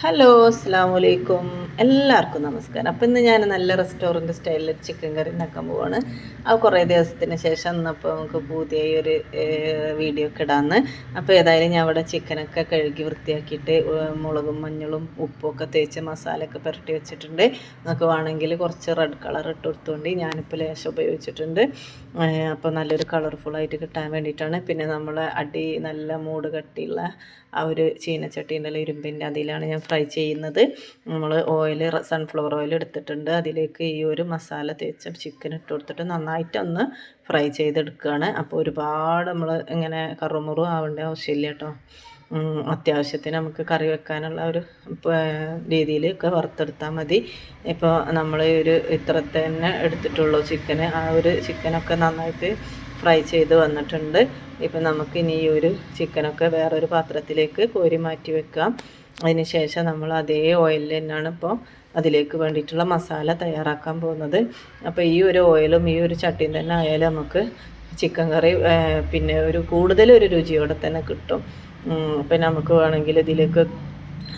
Hello അസ്സാം വലൈക്കും എല്ലാവർക്കും നമസ്കാരം. അപ്പം ഇന്ന് ഞാൻ നല്ല റെസ്റ്റോറന്റ് സ്റ്റൈലിൽ ചിക്കൻ കറി ഉണ്ടാക്കാൻ പോവാണ്. ആ കുറേ ദിവസത്തിന് ശേഷം ഇന്നപ്പോൾ നമുക്ക് പുതിയ ഒരു വീഡിയോ ഒക്കെ ഇടാമെന്ന് അപ്പോൾ ഏതായാലും ഞാൻ അവിടെ ചിക്കനൊക്കെ കഴുകി വൃത്തിയാക്കിയിട്ട് മുളകും മഞ്ഞളും ഉപ്പും ഒക്കെ തേച്ച് മസാലയൊക്കെ പുരട്ടി വെച്ചിട്ടുണ്ട്. നമുക്ക് വേണമെങ്കിൽ കുറച്ച് റെഡ് കളർ ഇട്ട് കൊടുത്തുകൊണ്ട് ഞാനിപ്പോൾ ലേശം ഉപയോഗിച്ചിട്ടുണ്ട്. അപ്പോൾ നല്ലൊരു കളർഫുള്ളായിട്ട് കിട്ടാൻ വേണ്ടിയിട്ടാണ്. പിന്നെ നമ്മൾ അടി നല്ല മൂട് കട്ടിയുള്ള ആ ഒരു ചീനച്ചട്ടീന്റെ ഇരുമ്പിന്റെ അതിലാണ് ഞാൻ ഫ്രൈ ചെയ്യുന്നത്. നമ്മൾ ഓയിൽ സൺഫ്ലവർ ഓയിൽ എടുത്തിട്ടുണ്ട്. അതിലേക്ക് ഈ ഒരു മസാല തേച്ച ചിക്കൻ ഇട്ട് കൊടുത്തിട്ട് നന്നായിട്ടൊന്ന് ഫ്രൈ ചെയ്തെടുക്കുകയാണ്. അപ്പോൾ ഒരുപാട് നമ്മൾ ഇങ്ങനെ കറുമുറു ആവേണ്ട ആവശ്യമില്ല കേട്ടോ. അത്യാവശ്യത്തിന് നമുക്ക് കറി വെക്കാനുള്ള ഒരു രീതിയിൽ ഒക്കെ വറുത്തെടുത്താൽ മതി. ഇപ്പോൾ നമ്മൾ ഒരു ഇത്ര തന്നെ എടുത്തിട്ടുള്ളൂ ചിക്കന് ആ ഒരു ചിക്കനൊക്കെ നന്നായിട്ട് ഫ്രൈ ചെയ്ത് വന്നിട്ടുണ്ട്. ഇപ്പം നമുക്ക് ഇനി ഈ ഒരു ചിക്കനൊക്കെ വേറൊരു പാത്രത്തിലേക്ക് കോരി മാറ്റി വെക്കാം. അതിന് ശേഷം നമ്മൾ അതേ ഓയിലിൽ തന്നെയാണ് ഇപ്പോൾ അതിലേക്ക് വേണ്ടിയിട്ടുള്ള മസാല തയ്യാറാക്കാൻ പോകുന്നത്. അപ്പോൾ ഈ ഒരു ഓയിലും ഈ ഒരു ചട്ടിയും തന്നെ ആയാലും നമുക്ക് ചിക്കൻ കറി പിന്നെ ഒരു കൂടുതലൊരു രുചിയോടെ തന്നെ കിട്ടും. പിന്നെ നമുക്ക് വേണമെങ്കിൽ ഇതിലേക്ക്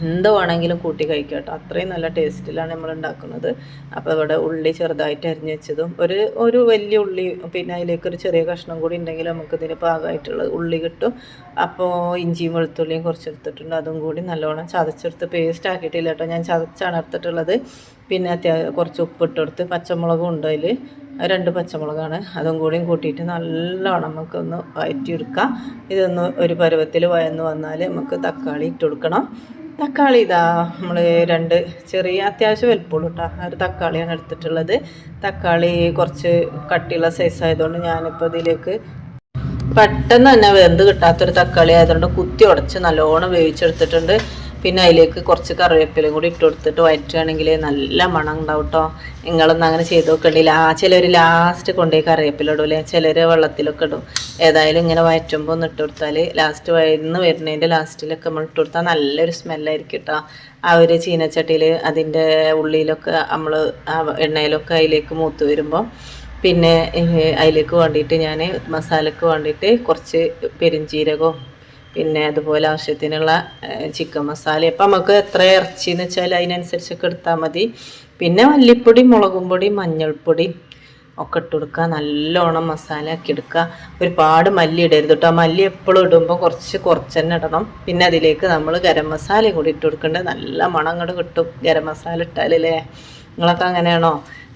എന്ത് വേണമെങ്കിലും കൂട്ടി കഴിക്കാം കേട്ടോ. അത്രയും നല്ല ടേസ്റ്റിലാണ് നമ്മൾ ഉണ്ടാക്കുന്നത്. അപ്പോൾ ഇവിടെ ഉള്ളി ചെറുതായിട്ട് അരിഞ്ഞു വെച്ചതും ഒരു ഒരു വലിയ ഉള്ളി പിന്നെ അതിലേക്ക് ഒരു ചെറിയ കഷ്ണം കൂടി ഉണ്ടെങ്കിൽ നമുക്ക് ഇതിന് പാകമായിട്ടുള്ള ഉള്ളി കിട്ടും. അപ്പോൾ ഇഞ്ചിയും വെളുത്തുള്ളിയും കുറച്ച് എടുത്തിട്ടുണ്ട്. അതും കൂടി നല്ലോണം ചതച്ചെടുത്ത് പേസ്റ്റ് ആക്കിയിട്ടില്ല കേട്ടോ. ഞാൻ ചതച്ചാണ് എടുത്തിട്ടുള്ളത്. പിന്നെ കുറച്ച് ഉപ്പിട്ട് കൊടുത്ത് പച്ചമുളകും ഉണ്ട് അതിൽ. രണ്ട് പച്ചമുളകാണ്. അതും കൂടിയും കൂട്ടിയിട്ട് നല്ലോണം നമുക്കൊന്ന് വയറ്റിയെടുക്കാം. ഇതൊന്ന് ഒരു പരുവത്തിൽ വയന്ന് വന്നാൽ നമുക്ക് തക്കാളി ഇട്ട് കൊടുക്കണം. തക്കാളി ഇതാ നമ്മൾ രണ്ട് ചെറിയ അത്യാവശ്യം വലുപ്പമുള്ളൂ കേട്ടോ ഒരു തക്കാളിയാണ് എടുത്തിട്ടുള്ളത്. തക്കാളി കുറച്ച് കട്ടിയുള്ള സൈസ് ആയതുകൊണ്ട് ഞാനിപ്പോൾ ഇതിലേക്ക് പെട്ടെന്ന് തന്നെ വെന്ത് കിട്ടാത്തൊരു തക്കാളി ആയതുകൊണ്ട് കുത്തി ഉടച്ച് നല്ലോണം വേവിച്ചെടുത്തിട്ടുണ്ട്. പിന്നെ അതിലേക്ക് കുറച്ച് കറിവേപ്പിലും കൂടി ഇട്ട് കൊടുത്തിട്ട് വയറ്റുകയാണെങ്കിൽ നല്ല മണം ഉണ്ടാവും കേട്ടോ നിങ്ങളൊന്നും അങ്ങനെ ചെയ്ത് നോക്കണ്ടില്ല ആ ചിലർ ലാസ്റ്റ് കൊണ്ടുപോയി കറിവേപ്പില ഇടൂലേ ചിലർ വെള്ളത്തിലൊക്കെ ഇടും. ഏതായാലും ഇങ്ങനെ വയറ്റുമ്പോൾ ഒന്ന് ഇട്ട് കൊടുത്താൽ ലാസ്റ്റ് വയന്ന് വരുന്നതിന്റെ ലാസ്റ്റിലൊക്കെ നമ്മൾ ഇട്ട് കൊടുത്താൽ നല്ലൊരു സ്മെല്ലായിരിക്കും കേട്ടോ ആ ഒരു ചീനച്ചട്ടിയിൽ അതിന്റെ ഉള്ളിയിലൊക്കെ നമ്മൾ എണ്ണയിലൊക്കെ അതിലേക്ക് മൂത്ത് വരുമ്പോൾ പിന്നെ അതിലേക്ക് വേണ്ടിയിട്ട് ഞാൻ മസാലയ്ക്ക് വേണ്ടിയിട്ട് കുറച്ച് പെരിഞ്ചീരകവും പിന്നെ അതുപോലെ ആവശ്യത്തിനുള്ള ചിക്കൻ മസാല. ഇപ്പം നമുക്ക് എത്ര ഇറച്ചി എന്ന് വെച്ചാൽ അതിനനുസരിച്ചൊക്കെ എടുത്താൽ മതി. പിന്നെ മല്ലിപ്പൊടി മുളകും പൊടി മഞ്ഞൾപ്പൊടി ഒക്കെ ഇട്ട് കൊടുക്കുക. നല്ലോണം മസാല ആക്കി എടുക്കുക. ഒരുപാട് മല്ലി ഇടരുത് കേട്ടോ. മല്ലി എപ്പോഴും ഇടുമ്പോൾ കുറച്ച് കുറച്ച് തന്നെ ഇടണം. പിന്നെ അതിലേക്ക് നമ്മൾ ഗരം മസാല കൂടി ഇട്ട് കൊടുക്കേണ്ടത് നല്ല മണം കിട്ടും. ഗരം മസാല ഇട്ടാലല്ലേ നിങ്ങളൊക്കെ അങ്ങനെയാണോ?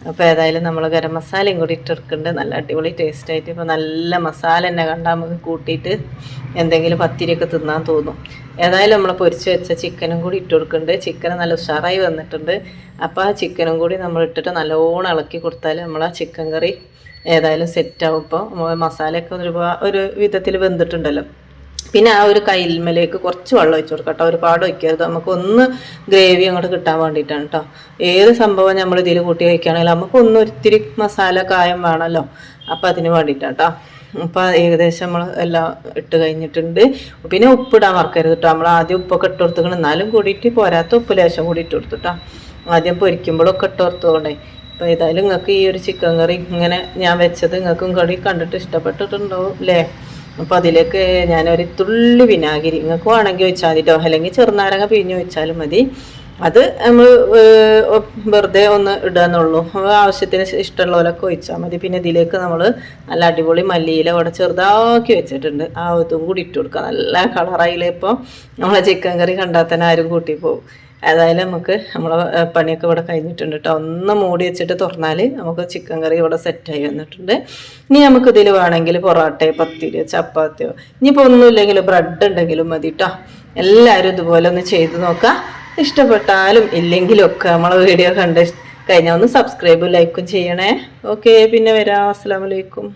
അപ്പോൾ ഏതായാലും നമ്മൾ ഗരം മസാലയും കൂടി ഇട്ടെടുക്കുന്നുണ്ട് നല്ല അടിപൊളി ടേസ്റ്റ് ആയിട്ട്. ഇപ്പോൾ നല്ല മസാല തന്നെ കണ്ടാൽ നമുക്ക് കൂട്ടിയിട്ട് എന്തെങ്കിലും പത്തിരിയൊക്കെ തിന്നാൻ തോന്നും. ഏതായാലും നമ്മൾ പൊരിച്ച് വെച്ച ചിക്കനും കൂടി ഇട്ട് കൊടുക്കുന്നുണ്ട് ചിക്കൻ നല്ല ഉഷാറായി വന്നിട്ടുണ്ട്. അപ്പോൾ ആ ചിക്കനും കൂടി നമ്മൾ ഇട്ടിട്ട് നല്ലോണം ഇളക്കി കൊടുത്താൽ നമ്മൾ ആ ചിക്കൻ കറി ഏതായാലും സെറ്റാവും ഇപ്പോൾ മസാലയൊക്കെ ഒരു ഒരു വിധത്തിൽ വെന്തിട്ടുണ്ടല്ലോ. പിന്നെ ആ ഒരു കൈൽമലേക്ക് കുറച്ച് വെള്ളം ഒഴിച്ചു കൊടുക്കാം കേട്ടോ. ഒരുപാട് ഒഴിക്കരുത്. നമുക്ക് ഒന്ന് ഗ്രേവി അങ്ങോട്ട് കിട്ടാൻ വേണ്ടിയിട്ടാണ് കേട്ടോ ഏത് സംഭവം നമ്മൾ ഇതിൽ കൂട്ടി വയ്ക്കുകയാണെങ്കിലും നമുക്ക് ഒന്ന് ഒത്തിരി മസാല കായം വേണമല്ലോ. അപ്പം അതിന് വേണ്ടിയിട്ടാണ് കേട്ടോ അപ്പം ഏകദേശം നമ്മൾ എല്ലാം ഇട്ട് കഴിഞ്ഞിട്ടുണ്ട്. പിന്നെ ഉപ്പിടാൻ മറക്കരുത് കേട്ടോ നമ്മൾ ആദ്യം ഉപ്പൊക്കെ ഇട്ട് കൊടുത്തുകൊണ്ട് എന്നാലും കൂടിയിട്ട് പോരാത്ത ഉപ്പ് ലേശം കൂടി ഇട്ട് കൊടുത്തു കേട്ടോ ആദ്യം പൊരിക്കുമ്പോഴൊക്കെ ഇട്ട് കൊടുത്തോണ്ടേ. അപ്പോൾ ഏതായാലും നിങ്ങൾക്ക് ഈ ഒരു ചിക്കൻ കറി ഇങ്ങനെ ഞാൻ വെച്ചത് നിങ്ങൾക്കും കറി കണ്ടിട്ട് ഇഷ്ടപ്പെട്ടിട്ടുണ്ടാവും അല്ലേ അപ്പോൾ അതിലേക്ക് ഞാനൊരു തുള്ളി വിനാഗിരി നിങ്ങൾക്ക് വേണമെങ്കിൽ ഒഴിച്ചാൽ മതി അല്ലെങ്കിൽ ചെറുനാരങ്ങ പിഴിഞ്ഞ് വെച്ചാലും മതി. അത് നമ്മൾ വെറുതെ ഒന്ന് ഇടാന്നുള്ളൂ. ആവശ്യത്തിന് ഇഷ്ടമുള്ള പോലൊക്കെ ഒഴിച്ചാൽ മതി. പിന്നെ ഇതിലേക്ക് നമ്മൾ നല്ല അടിപൊളി മല്ലിയില അവിടെ ചെറുതാക്കി വെച്ചിട്ടുണ്ട്. ആ ഇതും കൂടി ഇട്ട് കൊടുക്കുക നല്ല കളറായില്ലേ ഇപ്പോൾ നമ്മളെ ചിക്കൻ കറി കണ്ടാൽ തന്നെ ആരും കൂട്ടി ഏതായാലും നമുക്ക് നമ്മളെ പണിയൊക്കെ ഇവിടെ കഴിഞ്ഞിട്ടുണ്ട് കേട്ടോ ഒന്ന് മൂടി വെച്ചിട്ട് തുറന്നാൽ നമുക്ക് ചിക്കൻ കറി ഇവിടെ സെറ്റായി വന്നിട്ടുണ്ട്. ഇനി നമുക്ക് ഇതിൽ വേണമെങ്കിൽ പൊറോട്ടയോ പത്തിരിയോ ചപ്പാത്തിയോ ഇനിയിപ്പോൾ ഒന്നുമില്ലെങ്കിൽ ബ്രെഡ് ഉണ്ടെങ്കിലും മതി കേട്ടോ എല്ലാവരും ഇതുപോലെ ഒന്ന് ചെയ്ത് നോക്കാം. ഇഷ്ടപ്പെട്ടാലും ഇല്ലെങ്കിലും ഒക്കെ നമ്മളെ വീഡിയോ കണ്ട് കഴിഞ്ഞാൽ ഒന്ന് സബ്സ്ക്രൈബും ലൈക്കും ചെയ്യണേ. ഓക്കെ പിന്നെ വരാം. അസ്സാം വലൈക്കും